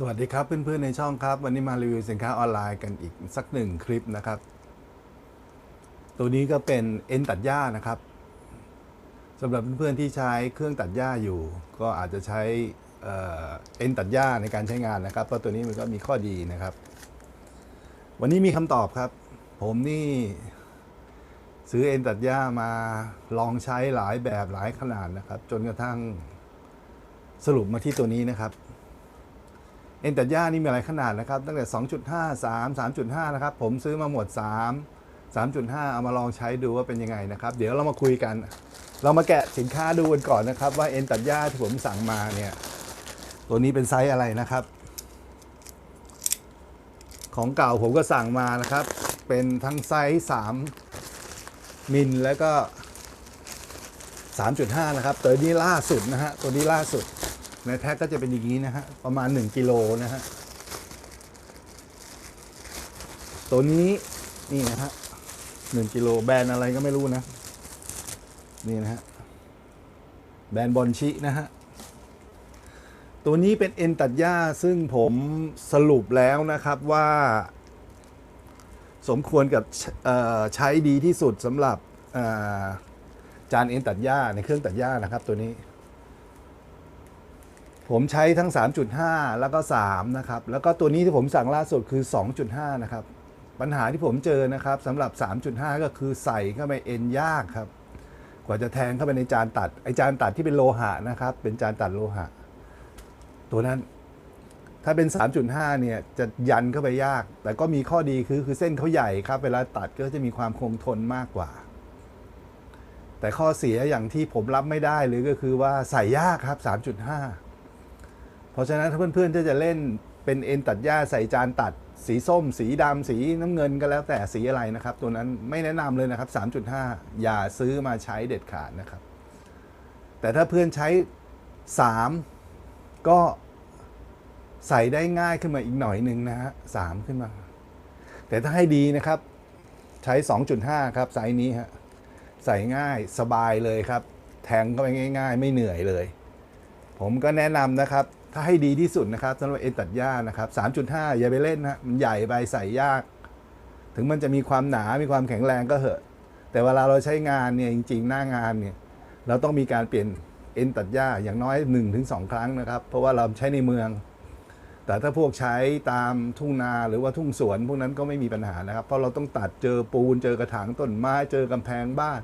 สวัสดีครับเพื่อนๆในช่องครับ วันนี้มารีวิวสินค้าออนไลน์กันอีกสักหนึ่งคลิปนะครับ ตัวนี้ก็เป็นเอ็นตัดหญ้านะครับสำหรับเพื่อนๆที่ใช้เครื่องตัดหญ้าอยู่ ก็อาจจะใช้เอ็นตัดหญ้าในการใช้งานนะครับ เพราะตัวนี้มันก็มีข้อดีนะครับ วันนี้มีคำตอบครับ ผมนี่ซื้อเอ็นตัดหญ้ามาลองใช้หลายแบบหลายขนาดนะครับ จนกระทั่งสรุปมาที่ตัวนี้นะครับ เอ็นตัดหญ้านี่มีหลายขนาดนะครับ ตั้งแต่ 2.5 3 3.5 นะครับ ผมซื้อมาหมด3 3.5 เอามาลองใช้ดูว่าเป็นยังไงนะครับ เดี๋ยวเรามาคุยกัน เรามาแกะสินค้าดูกันก่อนนะครับ ว่าเอ็นตัดหญ้าที่ผมสั่งมาเนี่ย ตัวนี้เป็นไซส์อะไรนะครับ ของเก่าผมก็สั่งมานะครับ เป็นทั้งไซส์3มิลแล้วก็ 3.5 นะครับ ตัวนี้ล่าสุดนะฮะ ตัวนี้ล่าสุด ในแพ็คก็จะเป็นอย่างนี้นะฮะ ประมาณ 1กิโลนะฮะ ตัวนี้นี่นะฮะหนึ่งกิโลแบรนด์อะไรก็ไม่รู้นะ นี่นะฮะ แบรนด์บอลชินะฮะ ตัวนี้เป็นเอ็นตัดหญ้าซึ่งผมสรุปแล้วนะครับว่า สมควรกับใช้ดีที่สุดสำหรับจานเอ็นตัดหญ้าในเครื่องตัดหญ้านะครับตัวนี้ ผมใช้ทั้ง 3.5 แล้วก็ 3 นะครับ แล้วก็ตัวนี้ที่ผมสั่งล่าสุดคือ 2.5 นะครับ ปัญหาที่ผมเจอนะครับสำหรับ 3.5 ก็คือใส่เข้าไปเอ็นยากครับ กว่าจะแทงเข้าไปในจานตัด ไอจานตัดที่เป็นโลหะนะครับ เป็นจานตัดโลหะ ตัวนั้น ถ้าเป็น 3.5 เนี่ยจะยันเข้าไปยาก แต่ก็มีข้อดีคือคือเส้นเขาใหญ่ครับ เวลาตัดก็จะมีความคงทนมากกว่าแต่ข้อเสียอย่างที่ผมรับไม่ได้เลยก็คือว่าใส่ยากครับ 3.5 เพราะฉะนั้นถ้าเพื่อนๆที่จะเล่นเป็นเอ็นตัดหญ้าใส่จานตัด สีส้ม สีดำสีน้ำเงินก็แล้วแต่สีอะไรนะครับ ตัวนั้นไม่แนะนำเลยนะครับ 3.5 อย่าซื้อมาใช้เด็ดขาดนะครับ แต่ถ้าเพื่อนใช้ 3 ก็ใส่ได้ง่ายขึ้นมาอีกหน่อยหนึ่งนะฮะสขึ้นมา แต่ถ้าให้ดีนะครับ ใช้ 2.5 ครับไซส์นี้ฮะใส่ง่ายสบายเลยครับ แทงเข้าไปง่าย ๆ ไม่เหนื่อยเลย ผมก็แนะนำนะครับ ถ้าให้ดีที่สุดนะครับสำหรับเอ็นตัดหญ้านะครับ3.5 อย่าไปเล่นนะมันใหญ่ไปใส่ยาก ถึงมันจะมีความหนา มีความแข็งแรงก็เหอะ แต่เวลาเราใช้งานเนี่ยจริง ๆ หน้างานเนี่ยเราต้องมีการเปลี่ยนเอ็นตัดหญ้าอย่างน้อย 1-2 ครั้งนะครับ เพราะว่าเราใช้ในเมือง แต่ถ้าพวกใช้ตามทุ่งนาหรือว่าทุ่งสวนพวกนั้นก็ไม่มีปัญหานะครับ เพราะเราต้องตัดเจอปูนเจอกระถางต้นไม้เจอกำแพงบ้าน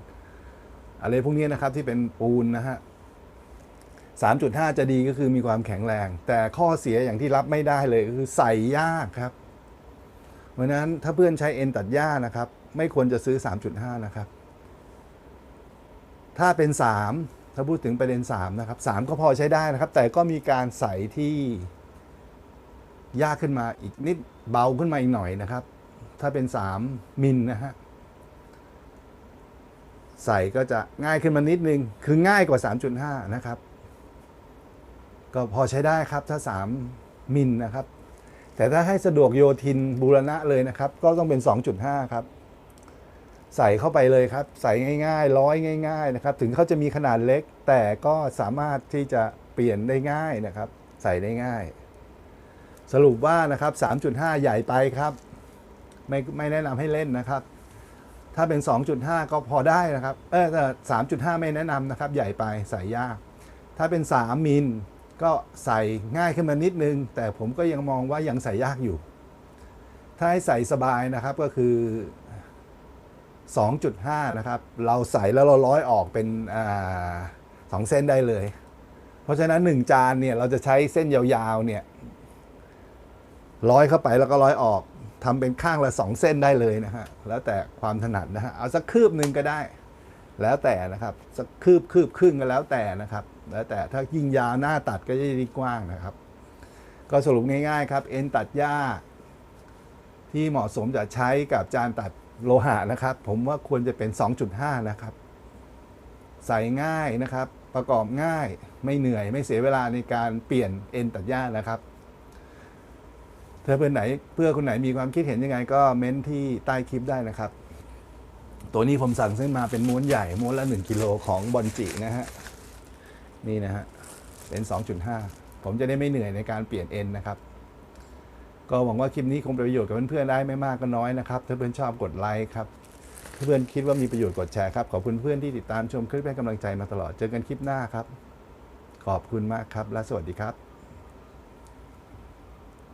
อะไรพวกนี้นะครับที่เป็นปูนนะฮะ 3.5 จะดีก็คือมีความแข็งแรง แต่ข้อเสียอย่างที่รับไม่ได้เลยก็คือใส่ยากครับ เพราะนั้นถ้าเพื่อนใช้เอ็นตัดหญ้านะครับ ไม่ควรจะซื้อ 3.5 นะครับ ถ้าเป็น 3 ถ้าพูดถึงประเด็น 3 นะครับ 3 ก็พอใช้ได้นะครับ แต่ก็มีการใส่ที่ยากขึ้นมาอีกนิดเบาขึ้นมาอีกหน่อยนะครับ ถ้าเป็น 3 มิลนะฮะใส่ก็จะง่ายขึ้นมานิดนึง คือง่ายกว่า 3.5 นะครับ ก็พอใช้ได้ครับถ้า 3 มิลนะครับ แต่ถ้าให้สะดวกโยทินบูรณะเลยนะครับ ก็ต้องเป็น 2.5 ครับ ใส่เข้าไปเลยครับ ใส่ง่ายๆ ร้อยง่าย ๆ นะครับ ถึงเขาจะมีขนาดเล็ก แต่ก็สามารถที่จะเปลี่ยนได้ง่ายนะครับ ใส่ได้ง่าย สรุปว่านะครับ 3.5 ใหญ่ไปครับ ไม่ไม่แนะนำให้เล่นนะครับถ้าเป็น 2.5 ก็พอได้นะครับ เออแต่3.5 ไม่แนะนำนะครับ ใหญ่ไปใส่ยาก ถ้าเป็น 3 มิล ก็ใส่ง่ายขึ้นมานิดนึง แต่ผมก็ยังมองว่ายังใส่ยากอยู่ ถ้าให้ใส่สบายนะครับก็คือ 2.5 นะครับ เราใส่แล้วเราร้อยออกเป็นอสองเส้นได้เลย เพราะฉะนั้น 1 จานเนี่ยเราจะใช้เส้นยาวๆเนี่ยร้อยเข้าไปแล้วก็ร้อยออกทำเป็นข้างละสองเส้นได้เลยนะฮะแล้วแต่ความถนัดนะฮะเอาสักคืบหนึ่งก็ได้ แล้วแต่นะครับสักคืบคืบครึ่งก็แล้วแต่นะครับ แล้วแต่ถ้ายิ่งยาวหน้าตัดก็จะยิ่งกว้างนะครับ ก็สรุปง่ายๆครับเอ็นตัดหญ้า ที่เหมาะสมจะใช้กับจานตัดโลหะนะครับ ผมว่าควรจะเป็น 2.5 นะครับ ใส่ง่ายนะครับ ประกอบง่ายไม่เหนื่อยไม่เสียเวลาในการเปลี่ยนเอ็นตัดหญ้านะครับถ้าเพื่อนไหนเพื่อคนไหนมีความคิดเห็นยังไงก็เม้นที่ใต้คลิปได้นะครับ ตัวนี้ผมสั่งซื้อมาเป็นม้วนใหญ่ ม้วนละ 1กิโลของบอนจินะฮะ นี่นะฮะ เป็น 2.5 ผมจะได้ไม่เหนื่อยในการเปลี่ยนเอ็นนะครับ ก็หวังว่าคลิปนี้คงเป็นประโยชน์กับเพื่อนๆได้ไม่มากก็น้อยนะครับ ถ้าเพื่อนชอบกดไลค์ครับถ้าเพื่อนคิดว่ามีประโยชน์กดแชร์ครับ ขอบคุณเพื่อนที่ติดตามชมคลิปให้กำลังใจมาตลอด เจอกันคลิปหน้าครับ ขอบคุณมากครับ และสวัสดีครับ